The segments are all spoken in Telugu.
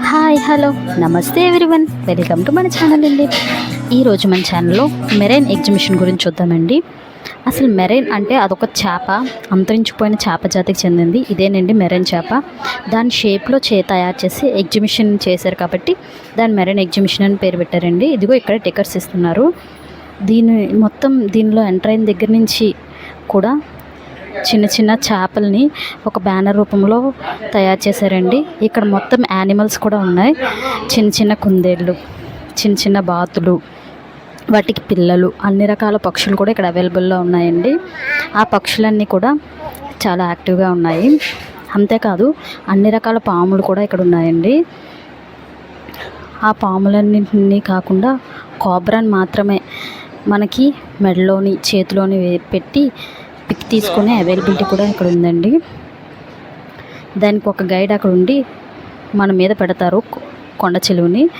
Hi hello. నమస్తే ఎవ్రీవన్. వెల్కమ్ టు మన ఛానల్ అండి. ఈరోజు మన ఛానల్లో మెరైన్ ఎగ్జిబిషన్ గురించి చూద్దామండి. అసలు మెరైన్ అంటే అదొక చేప అంతరించిపోయిన చేప జాతికి చెందింది. ఇదేనండి మెరైన్ చేప. దాని షేప్లో చే తయారు చేసి ఎగ్జిబిషన్ చేశారు కాబట్టి దాని మెరైన్ ఎగ్జిబిషన్ అని పేరు పెట్టారండి. ఇదిగో ఇక్కడ టికెట్స్ ఇస్తున్నారు. దీని మొత్తం దీనిలో ఎంటర్ అయిన దగ్గర నుంచి కూడా చిన్న చిన్న చేపల్ని ఒక బ్యానర్ రూపంలో తయారు చేశారండి. ఇక్కడ మొత్తం యానిమల్స్ కూడా ఉన్నాయి. చిన్న చిన్న కుందేళ్ళు చిన్న చిన్న బాతులు వాటికి పిల్లలు అన్ని రకాల పక్షులు కూడా ఇక్కడ అవైలబుల్లో ఉన్నాయండి. ఆ పక్షులన్నీ కూడా చాలా యాక్టివ్గా ఉన్నాయి. అంతేకాదు అన్ని రకాల పాములు కూడా ఇక్కడ ఉన్నాయండి. ఆ పాములన్నింటినీ కాకుండా కోబ్రాని మాత్రమే మనకి మెడలోని చేతిలోని పెట్టి పిక్ తీసుకునే అవైలబిలిటీ కూడా ఇక్కడ ఉందండి. దానికి ఒక గైడ్ అక్కడ ఉండి మన మీద పెడతారు కొండ చెలువుని.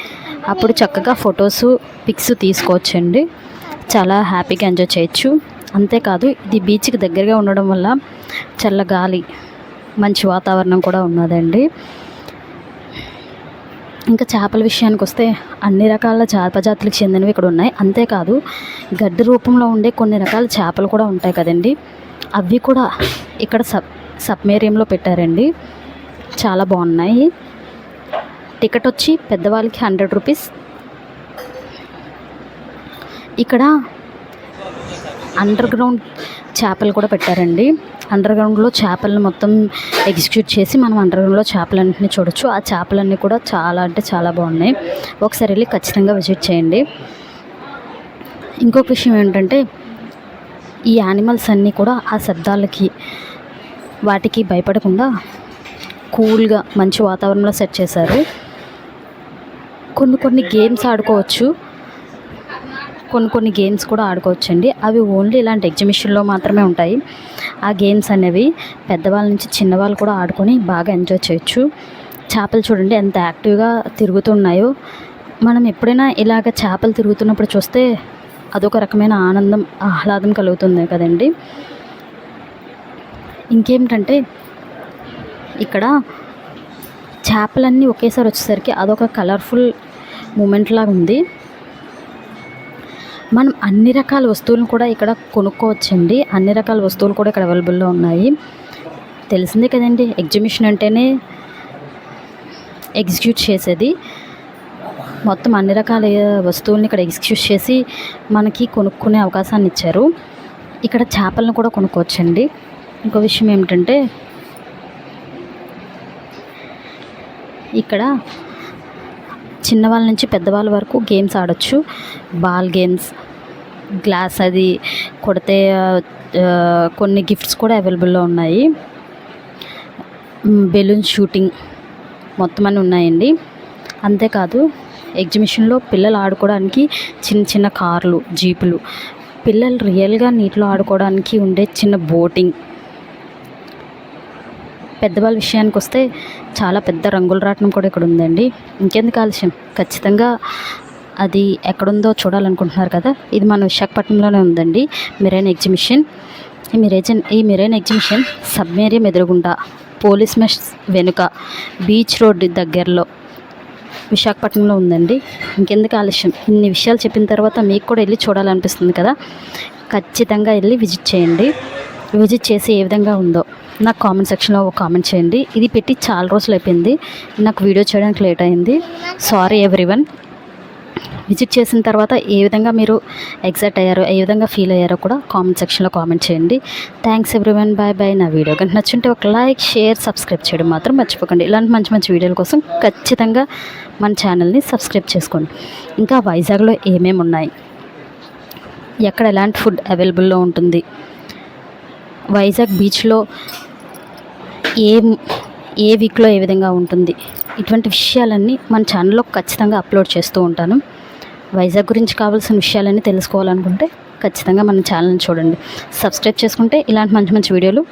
అప్పుడు చక్కగా ఫొటోస్ పిక్స్ తీసుకోవచ్చండి. చాలా హ్యాపీగా ఎంజాయ్ చేయొచ్చు. అంతేకాదు ఇది బీచ్కి దగ్గరగా ఉండడం వల్ల చల్ల గాలి మంచి వాతావరణం కూడా ఉన్నదండి. ఇంకా చేపల విషయానికి వస్తే అన్ని రకాల చేప జాతులకు చెందినవి ఇక్కడ ఉన్నాయి. అంతేకాదు గడ్డి రూపంలో ఉండే కొన్ని రకాల చేపలు కూడా ఉంటాయి కదండి. అవి కూడా ఇక్కడ సబ్ సబ్మేరియంలో పెట్టారండి. చాలా బాగున్నాయి. టికెట్ వచ్చి పెద్దవాళ్ళకి హండ్రెడ్ రూపీస్. ఇక్కడ అండర్ గ్రౌండ్ చేపలు కూడా పెట్టారండి. అండర్ గ్రౌండ్లో చేపలను మొత్తం ఎగ్జిక్యూట్ చేసి మనం అండర్ గ్రౌండ్లో చేపలన్నింటినీ చూడొచ్చు. ఆ చేపలన్నీ కూడా చాలా అంటే చాలా బాగున్నాయి. ఒకసారి వెళ్ళి ఖచ్చితంగా విజిట్ చేయండి. ఇంకొక విషయం ఏంటంటే ఈ యానిమల్స్ అన్నీ కూడా ఆ శబ్దాలకి వాటికి భయపడకుండా కూల్గా మంచి వాతావరణంలో సెట్ చేశారు. కొన్ని కొన్ని గేమ్స్ ఆడుకోవచ్చు. కొన్ని కొన్ని గేమ్స్ కూడా ఆడుకోవచ్చండి. అవి ఓన్లీ ఇలాంటి ఎగ్జిబిషన్లో మాత్రమే ఉంటాయి. ఆ గేమ్స్ అనేవి పెద్దవాళ్ళ నుంచి చిన్నవాళ్ళు కూడా ఆడుకొని బాగా ఎంజాయ్ చేయొచ్చు. చేపలు చూడండి ఎంత యాక్టివ్గా తిరుగుతున్నాయో. మనం ఎప్పుడైనా ఇలాగ చేపలు తిరుగుతున్నప్పుడు చూస్తే అదొక రకమైన ఆనందం ఆహ్లాదం కలుగుతుంది కదండి. ఇంకేమిటంటే ఇక్కడ చేపలన్నీ ఒకేసారి వచ్చేసరికి అదొక కలర్ఫుల్ మూమెంట్ లాగా ఉంది. మనం అన్ని రకాల వస్తువులను కూడా ఇక్కడ కొనుక్కోవచ్చండి. అన్ని రకాల వస్తువులు కూడా ఇక్కడ అవైలబుల్లో ఉన్నాయి. తెలిసిందే కదండి ఎగ్జిబిషన్ అంటేనే ఎగ్జిక్యూట్ చేసేది. మొత్తం అన్ని రకాల వస్తువుల్ని ఇక్కడ ఎక్స్క్యూజ్ చేసి మనకి కొనుక్కునే అవకాశాన్ని ఇచ్చారు. ఇక్కడ చేపలను కూడా కొనుక్కోవచ్చండి. ఇంకో విషయం ఏమిటంటే ఇక్కడ చిన్నవాళ్ళ నుంచి పెద్దవాళ్ళ వరకు గేమ్స్ ఆడొచ్చు. బాల్ గేమ్స్ గ్లాస్ అది కొడితే కొన్ని గిఫ్ట్స్ కూడా అవైలబుల్లో ఉన్నాయి. బెలూన్ షూటింగ్ మొత్తం అన్నీ ఉన్నాయండి. అంతేకాదు ఎగ్జిబిషన్లో పిల్లలు ఆడుకోవడానికి చిన్న చిన్న కార్లు జీపులు. పిల్లలు రియల్గా నీటిలో ఆడుకోవడానికి ఉండే చిన్న బోటింగ్. పెద్దవాళ్ళ విషయానికి వస్తే చాలా పెద్ద రంగుల రాట్నం కూడా ఇక్కడ ఉందండి. ఇంకెందుకు ఆలస్యం? ఖచ్చితంగా అది ఎక్కడుందో చూడాలనుకుంటున్నారు కదా. ఇది మన విశాఖపట్నంలోనే ఉందండి. Marine exhibition. ఈ మిరేజన్ ఈ మెరైన్ ఎగ్జిబిషన్ సబ్మేరియం ఎదురుగుండా పోలీస్ మెష్ వెనుక బీచ్ రోడ్ దగ్గరలో. విశాఖపట్నంలో ఉందండి. ఇంకెందుకు ఆలస్యం? ఇన్ని విషయాలు చెప్పిన తర్వాత మీకు కూడా వెళ్ళి చూడాలనిపిస్తుంది కదా? ఖచ్చితంగా వెళ్ళి విజిట్ చేయండి. విజిట్ చేసి ఏ విధంగా ఉందో నాకు కామెంట్ సెక్షన్లో ఒక కామెంట్ చేయండి. ఇది పెట్టి చాలా రోజులు అయిపోయింది. నాకు వీడియో చేయడానికి లేట్ అయింది. Sorry everyone. విజిట్ చేసిన తర్వాత ఏ విధంగా మీరు ఎగ్జైట్ అయ్యారో ఏ విధంగా ఫీల్ అయ్యారో కూడా కామెంట్ సెక్షన్లో కామెంట్ చేయండి. థ్యాంక్స్ ఎవ్రీవన్ బాయ్ బాయ్ నా వీడియో కనుక నచ్చుంటే ఒక లైక్ షేర్ సబ్స్క్రైబ్ చేయడం మాత్రం మర్చిపోకండి. ఇలాంటి మంచి మంచి వీడియోల కోసం ఖచ్చితంగా మన ఛానల్ని సబ్స్క్రైబ్ చేసుకోండి. ఇంకా వైజాగ్లో ఏమేమి ఉన్నాయి? ఎక్కడ ఎలాంటి ఫుడ్ అవైలబుల్లో ఉంటుంది? వైజాగ్ బీచ్లో ఏ ఏ వీక్లో ఏ విధంగా ఉంటుంది? ఇటువంటి విషయాలన్నీ మన ఛానల్లో ఖచ్చితంగా అప్లోడ్ చేస్తూ ఉంటాను. వైజాగ్ గురించి కావాల్సిన విషయాలన్నీ తెలుసుకోవాలనుకుంటే ఖచ్చితంగా మన ఛానల్ని చూడండి. సబ్స్క్రైబ్ చేసుకుంటే ఇలాంటి మంచి మంచి వీడియోలు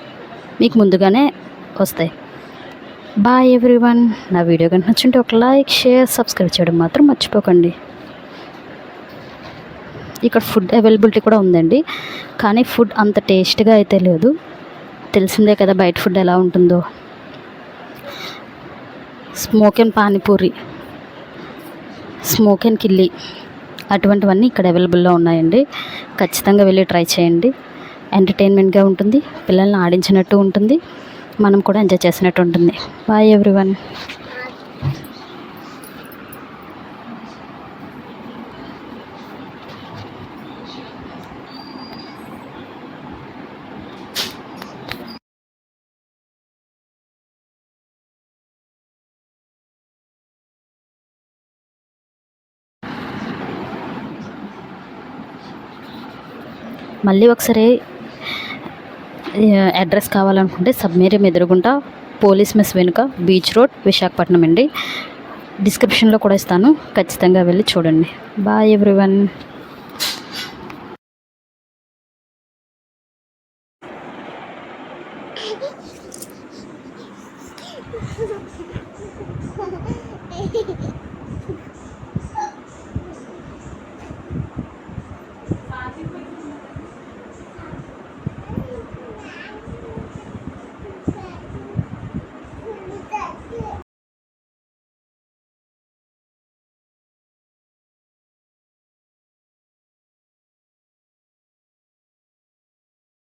మీకు ముందుగానే వస్తాయి. బాయ్ ఎవ్రీవన్ నా వీడియో కనుక నచ్చుంటే ఒక లైక్ షేర్ సబ్స్క్రైబ్ చేయడం మాత్రం మర్చిపోకండి. ఇక్కడ ఫుడ్ అవైలబిలిటీ కూడా ఉందండి. కానీ ఫుడ్ అంత టేస్ట్గా అయితే లేదు. తెలిసిందే కదా బయట ఫుడ్ ఎలా ఉంటుందో. Smoke and panipuri. Smoke and కిల్లి. అటువంటివన్నీ ఇక్కడ అవైలబుల్లో ఉన్నాయండి. ఖచ్చితంగా వెళ్ళి ట్రై చేయండి. ఎంటర్టైన్మెంట్గా ఉంటుంది. పిల్లల్ని ఆడించినట్టు ఉంటుంది. మనం కూడా ఎంజాయ్ చేసినట్టు ఉంటుంది. బాయ్ ఎవ్రీవన్ మళ్ళీ ఒకసారి అడ్రస్ కావాలనుకుంటే సబ్మేరియం ఎదురుగుంటా పోలీస్ మెస్ వెనుక బీచ్ రోడ్ విశాఖపట్నం అండి. డిస్క్రిప్షన్లో కూడా ఇస్తాను. ఖచ్చితంగా వెళ్ళి చూడండి. Bye everyone Hehehe